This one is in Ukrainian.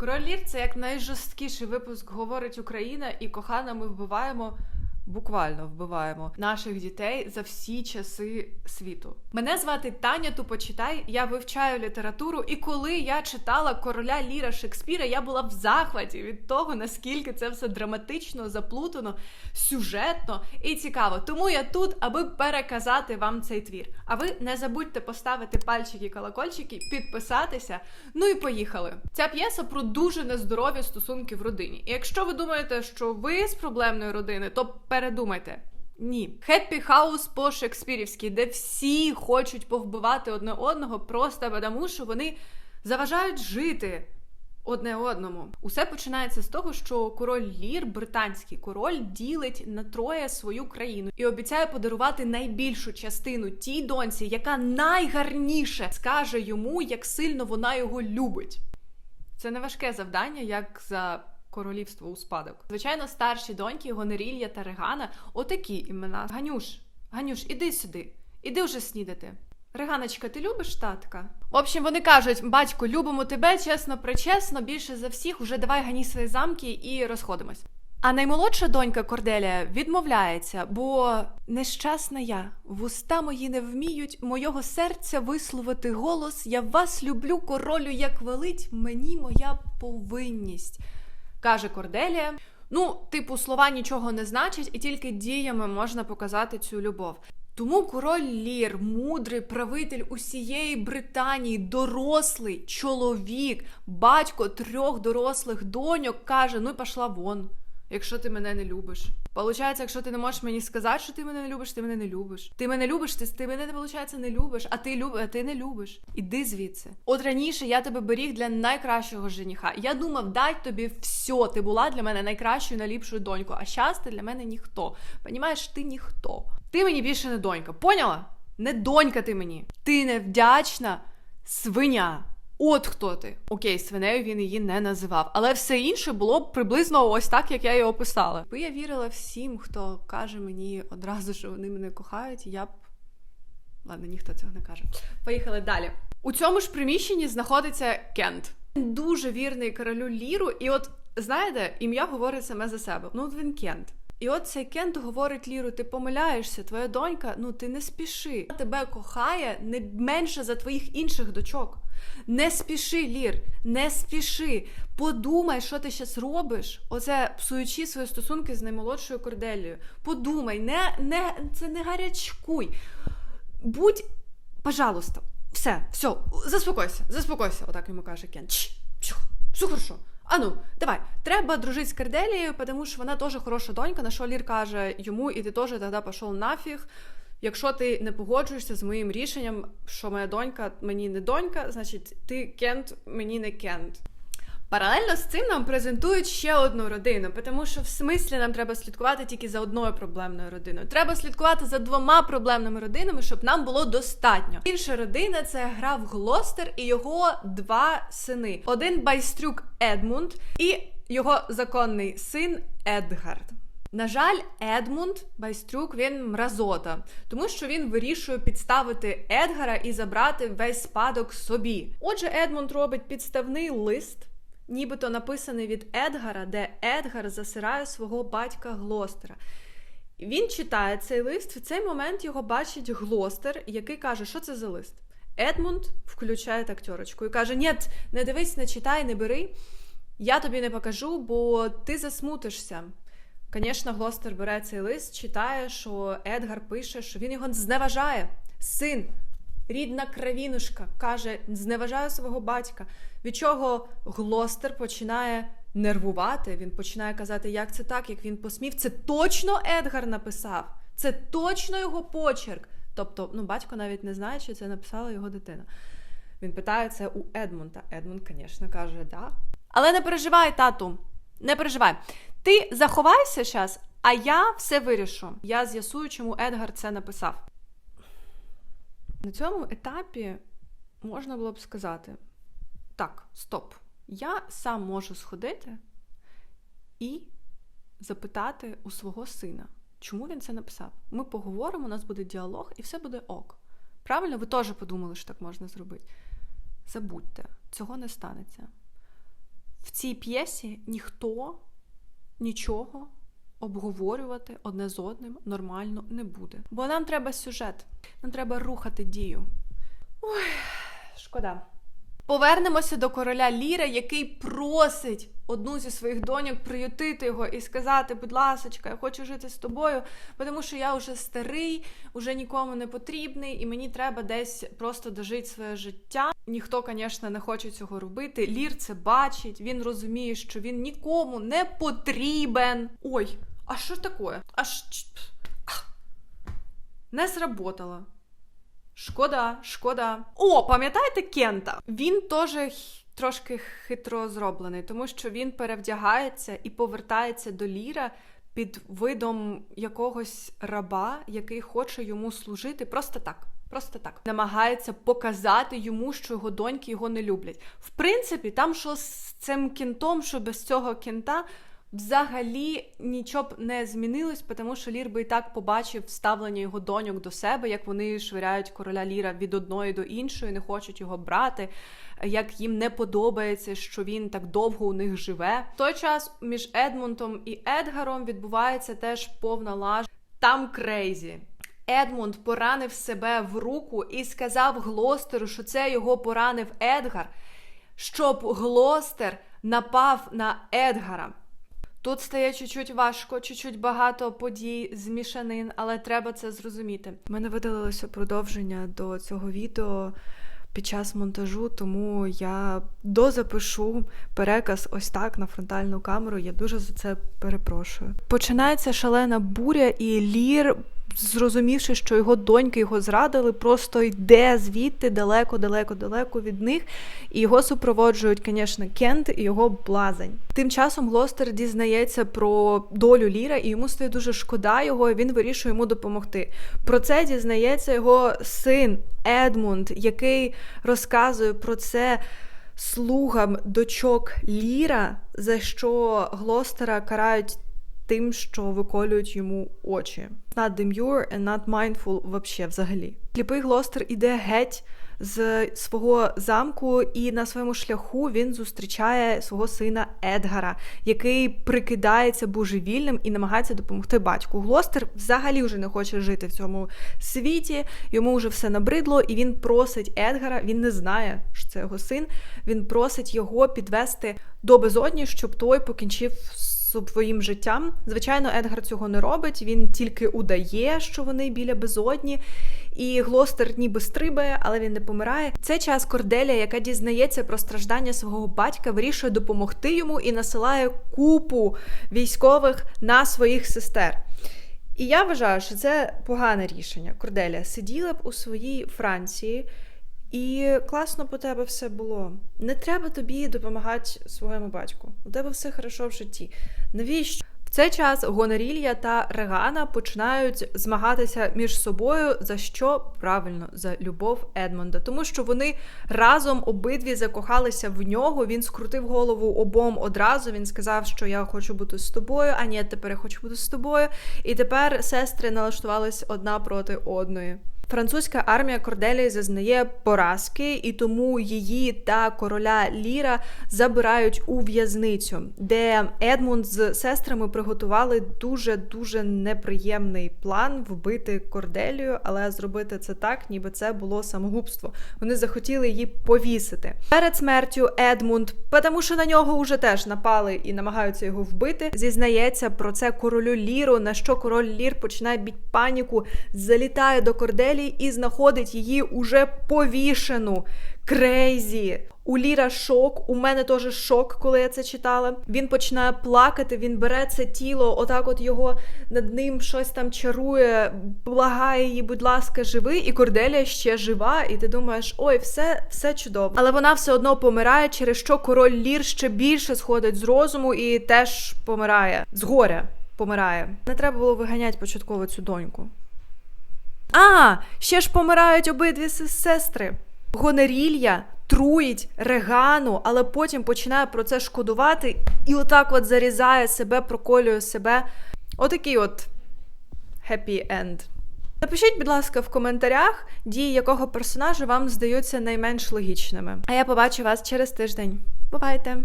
Король Лір це як найжорсткіший випуск говорить Україна, і кохана ми вбиваємо. Буквально вбиваємо наших дітей за всі часи світу. Мене звати Таня Тупочитай. Я вивчаю літературу, і коли я читала короля Ліра Шекспіра, я була в захваті від того, наскільки це все драматично, заплутано, сюжетно і цікаво. Тому я тут, аби переказати вам цей твір. А ви не забудьте поставити пальчики, колокольчики, підписатися. Ну і поїхали. Ця п'єса про дуже нездорові стосунки в родині. І якщо ви думаєте, що ви з проблемної родини, то передумайте. Ні, хеппі хаус по шекспірівськи, де всі хочуть повбивати одне одного, просто тому, що вони заважають жити одне одному. Усе починається з того, що король Лір, британський король, ділить на троє свою країну і обіцяє подарувати найбільшу частину тій доньці, яка найгарніше скаже йому, як сильно вона його любить. Це не важке завдання, як за королівство у спадок. Звичайно, старші доньки Гонорілля та Регана отакі імена. Ганюш, Ганюш, іди сюди, іди вже снідати. Реганочка, ти любиш татка? В общем, вони кажуть: батько, любимо тебе, чесно, причесно, більше за всіх, уже давай гані свої замки і розходимось. А наймолодша донька Корделія відмовляється, бо нещасна я, вуста мої не вміють мойого серця висловити голос. Я вас люблю, королю, як велить мені моя повинність каже Корделія. Ну, типу, слова нічого не значать, і тільки діями можна показати цю любов. Тому король Лір, мудрий правитель усієї Британії, дорослий чоловік, батько трьох дорослих доньок, каже: Ну, пішла вон, якщо ти мене не любиш. Получається, якщо ти не можеш мені сказати, що ти мене не любиш, ти мене не любиш. Ти мене любиш, ти, ти мене виходить, не любиш, а ти люб, а ти не любиш. Іди звідси. От раніше я тебе беріг для найкращого жениха. Я думав, дай тобі все. Ти була для мене найкращою, найліпшою донькою. А щас ти для мене ніхто. Понімаєш, ти ніхто. Ти мені більше не донька. Поняла? Не донька ти мені. Ти невдячна свиня. От хто ти. Окей, свинею він її не називав, але все інше було б приблизно ось так, як я її описала. Би я вірила всім, хто каже мені одразу, що вони мене кохають, я б. Ладно, ніхто цього не каже. Поїхали далі. У цьому ж приміщенні знаходиться Кент. Він дуже вірний королю Ліру, і от знаєте, ім'я говорить саме за себе. Ну, він Кент. І от цей Кент говорить Ліру: ти помиляєшся, твоя донька, ну ти не спіши. Тебе кохає не менше за твоїх інших дочок. Не спіши, Лір, не спіши. Подумай, що ти зараз робиш, оце псуючи свої стосунки з наймолодшою корделією. Подумай, не, не, це не гарячкуй. Будь, пожалуйста, все, все, заспокойся, заспокойся, отак йому каже Кен. Все хорошо. А ну, давай, треба дружити з Корделією, тому що вона теж хороша донька, на що Лір каже йому, і ти теж тоді пішов нафіг. Якщо ти не погоджуєшся з моїм рішенням, що моя донька мені не донька, значить ти кент, мені не кент. Паралельно з цим нам презентують ще одну родину, тому що в смислі нам треба слідкувати тільки за одною проблемною родиною. Треба слідкувати за двома проблемними родинами, щоб нам було достатньо. Інша родина це граф Глостер і його два сини: один байстрюк Едмунд і його законний син Едгард. На жаль, Едмунд Байстрюк він мразота, тому що він вирішує підставити Едгара і забрати весь спадок собі. Отже, Едмунд робить підставний лист, нібито написаний від Едгара, де Едгар засирає свого батька Глостера. Він читає цей лист. В цей момент його бачить Глостер, який каже, що це за лист. Едмунд включає актерочку і каже: Ні, не дивись, не читай, не бери. Я тобі не покажу, бо ти засмутишся. Звісно, Глостер бере цей лист, читає, що Едгар пише, що він його зневажає. Син, рідна кравінушка, каже, зневажає свого батька. Від чого Глостер починає нервувати. Він починає казати, як це так, як він посмів. Це точно Едгар написав, це точно його почерк. Тобто, ну, батько навіть не знає, чи це написала його дитина. Він питає це у Едмунда. Едмунд, звісно, каже, да. Але не переживай, тату, не переживай. Ти заховайся зараз, а я все вирішу. Я з'ясую, чому Едгар це написав. На цьому етапі можна було б сказати: так, стоп, я сам можу сходити і запитати у свого сина, чому він це написав. Ми поговоримо, у нас буде діалог, і все буде ок. Правильно, ви теж подумали, що так можна зробити. Забудьте, цього не станеться в цій п'єсі ніхто нічого обговорювати одне з одним нормально не буде. Бо нам треба сюжет, нам треба рухати дію. Ой, шкода. Повернемося до короля Ліра, який просить одну зі своїх доньок приютити його і сказати: будь ласочка, я хочу жити з тобою, тому що я вже старий, вже нікому не потрібний, і мені треба десь просто дожити своє життя. Ніхто, звісно, не хоче цього робити. Лір це бачить, він розуміє, що він нікому не потрібен. Ой, а що таке? Аж не сработало. Шкода, шкода. О, пам'ятаєте Кента? Він теж трошки хитро зроблений, тому що він перевдягається і повертається до Ліра під видом якогось раба, який хоче йому служити просто так. Просто так намагається показати йому, що його доньки його не люблять. В принципі, там що з цим кінтом, що без цього кінта, взагалі нічого не змінилось, тому що Лір би і так побачив ставлення його доньок до себе, як вони швиряють короля Ліра від одної до іншої, не хочуть його брати, як їм не подобається, що він так довго у них живе. В той час між Едмунтом і Едгаром відбувається теж повна лаж. Там крейзі. Едмунд поранив себе в руку і сказав Глостеру, що це його поранив Едгар, щоб Глостер напав на Едгара. Тут стає чуть-чуть важко, чуть-чуть багато подій, змішанин, але треба це зрозуміти. У мене видалилося продовження до цього відео під час монтажу, тому я дозапишу переказ ось так на фронтальну камеру. Я дуже за це перепрошую. Починається шалена буря, і Лір, зрозумівши, що його доньки його зрадили, просто йде звідти далеко, далеко, далеко від них. І його супроводжують, звісно, Кент і його блазень. Тим часом Глостер дізнається про долю Ліра, і йому стає дуже шкода його, і він вирішує йому допомогти. Про це дізнається його син Едмунд, який розказує про це. Слугам дочок Ліра, за що Глостера карають тим, що виколюють йому очі. Not demure and not mindful вообще взагалі. Сліпий Глостер іде геть з свого замку, і на своєму шляху він зустрічає свого сина Едгара, який прикидається божевільним і намагається допомогти батьку. Глостер взагалі вже не хоче жити в цьому світі, йому вже все набридло, і він просить Едгара, він не знає, що це його син. Він просить його підвести до безодні, щоб той покінчив своїм життям. Звичайно, Едгар цього не робить, він тільки удає, що вони біля безодні. І Глостер ніби стрибає, але він не помирає. В цей час Корделія, яка дізнається про страждання свого батька, вирішує допомогти йому і насилає купу військових на своїх сестер. І я вважаю, що це погане рішення. Корделія сиділа б у своїй Франції. І класно по тебе все було. Не треба тобі допомагати своєму батьку. У тебе все хорошо в житті. Навіщо? В цей час Гонорілья та Регана починають змагатися між собою за що правильно за любов Едмонда, тому що вони разом обидві закохалися в нього. Він скрутив голову обом одразу. Він сказав, що я хочу бути з тобою. А ні, тепер я хочу бути з тобою. І тепер сестри налаштувались одна проти одної. Французька армія Корделії зазнає поразки, і тому її та короля Ліра забирають у в'язницю, де Едмунд з сестрами приготували дуже дуже неприємний план вбити Корделію, але зробити це так, ніби це було самогубство. Вони захотіли її повісити перед смертю. Едмунд, тому що на нього вже теж напали і намагаються його вбити. Зізнається про це королю Ліру. На що король Лір починає біть паніку, залітає до Корделії і знаходить її уже повішену. Крейзі. У Ліра шок, у мене теж шок, коли я це читала. Він починає плакати, він бере це тіло, отак от його над ним щось там чарує, благає її, будь ласка, живи, і Корделія ще жива, і ти думаєш, ой, все, все чудово. Але вона все одно помирає, через що король Лір ще більше сходить з розуму і теж помирає. З горя помирає. Не треба було виганяти початково цю доньку. А, ще ж помирають обидві сестри. Гонорілья труїть регану, але потім починає про це шкодувати і отак от зарізає себе, проколює себе. Отакий от happy end. Напишіть, будь ласка, в коментарях, дії якого персонажа вам здаються найменш логічними. А я побачу вас через тиждень. Бувайте!